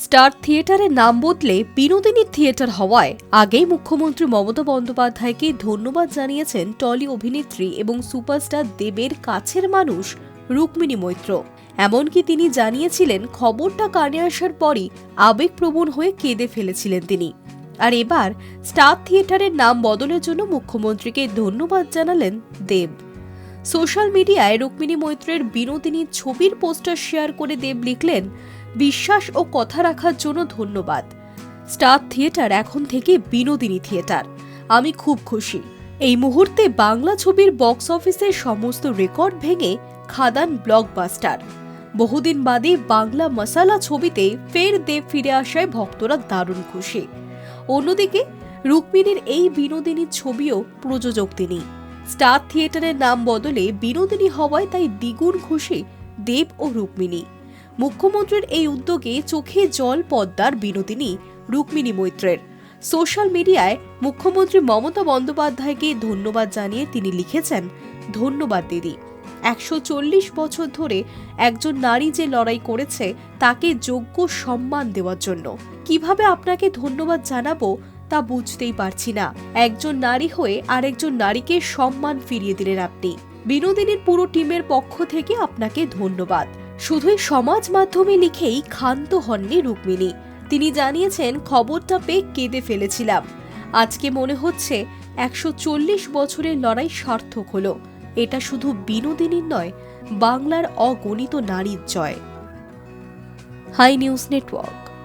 Star থিয়েটারের নাম বদলে বিনোদিনী থিয়েটার হওয়ায় আগেই মুখ্যমন্ত্রী মমতা বন্দ্যোপাধ্যায়কে ধন্যবাদ জানিয়েছেন টলি অভিনেত্রী এবং সুপারস্টার দেবের কাছের মানুষ রুক্মিণী মৈত্র। এমনকি তিনি জানিয়েছিলেন খবরটা কানে আসার পরই আবেগপ্রবণ হয়ে কেঁদে ফেলেছিলেন তিনি। আর এবার স্টার থিয়েটারের নাম বদলের জন্য মুখ্যমন্ত্রীকে ধন্যবাদ জানালেন দেব। সোশ্যাল মিডিয়ায় রুক্মিণী মৈত্রের বিনোদিনীর ছবির পোস্টার শেয়ার করে দেব লিখলেন বিশ্বাস ও কথা রাখার জন্য ধন্যবাদ। স্টার থিয়েটার এখন থেকে বিনোদিনী থিয়েটার। আমি খুব খুশি। এই মুহূর্তে বাংলা ছবির বক্স অফিসের সমস্ত রেকর্ড ভেঙে খাদান ব্লকবাস্টার। বহুদিন বাদে বাংলা মশালা ছবিতে ফের দেব ফিরে আসায় ভক্তরা দারুণ খুশি। অন্যদিকে, রুক্মিণীর এই বিনোদিনীর ছবিও প্রযোজক তিনি। স্টার থিয়েটারের নাম বদলে বিনোদিনী হওয়ায় তাই দ্বিগুণ খুশি দেব ও রুক্মিণী। মুখ্যমন্ত্রীর এই উদ্যোগে চোখে জল পদ্মার বিনোদিনী রুক্মিণী মৈত্রের। সোশ্যাল মিডিয়ায় মুখ্যমন্ত্রী মমতা বন্দ্যোপাধ্যায়কে ধন্যবাদ জানিয়ে তিনি লিখেছেন, ধন্যবাদ দিদি। একশো চল্লিশ বছর ধরে একজন নারী যে লড়াই করেছে, তাকে যোগ্য সম্মান দেওয়ার জন্য। কীভাবে আপনাকে ধন্যবাদ জানাব তা বুঝতেই পারছি না। একজন নারী হয়ে আরেকজন নারীকে সম্মান ফিরিয়ে দিলেন আপনি। বিনোদিনীর পুরো টিমের পক্ষ থেকে আপনাকে ধন্যবাদ। শুধুই সমাজ মাধ্যমে লিখেই ক্ষান্ত হননি রুক্মিণী। তিনি জানিয়েছেন, খবরটা পেয়ে কেঁদে ফেলেছিলাম। আজকে মনে হচ্ছে একশো চল্লিশ বছরের লড়াই সার্থক হল। এটা শুধু বিনোদিনীর নয়, বাংলার অগণিত নারীর জয়। High news network.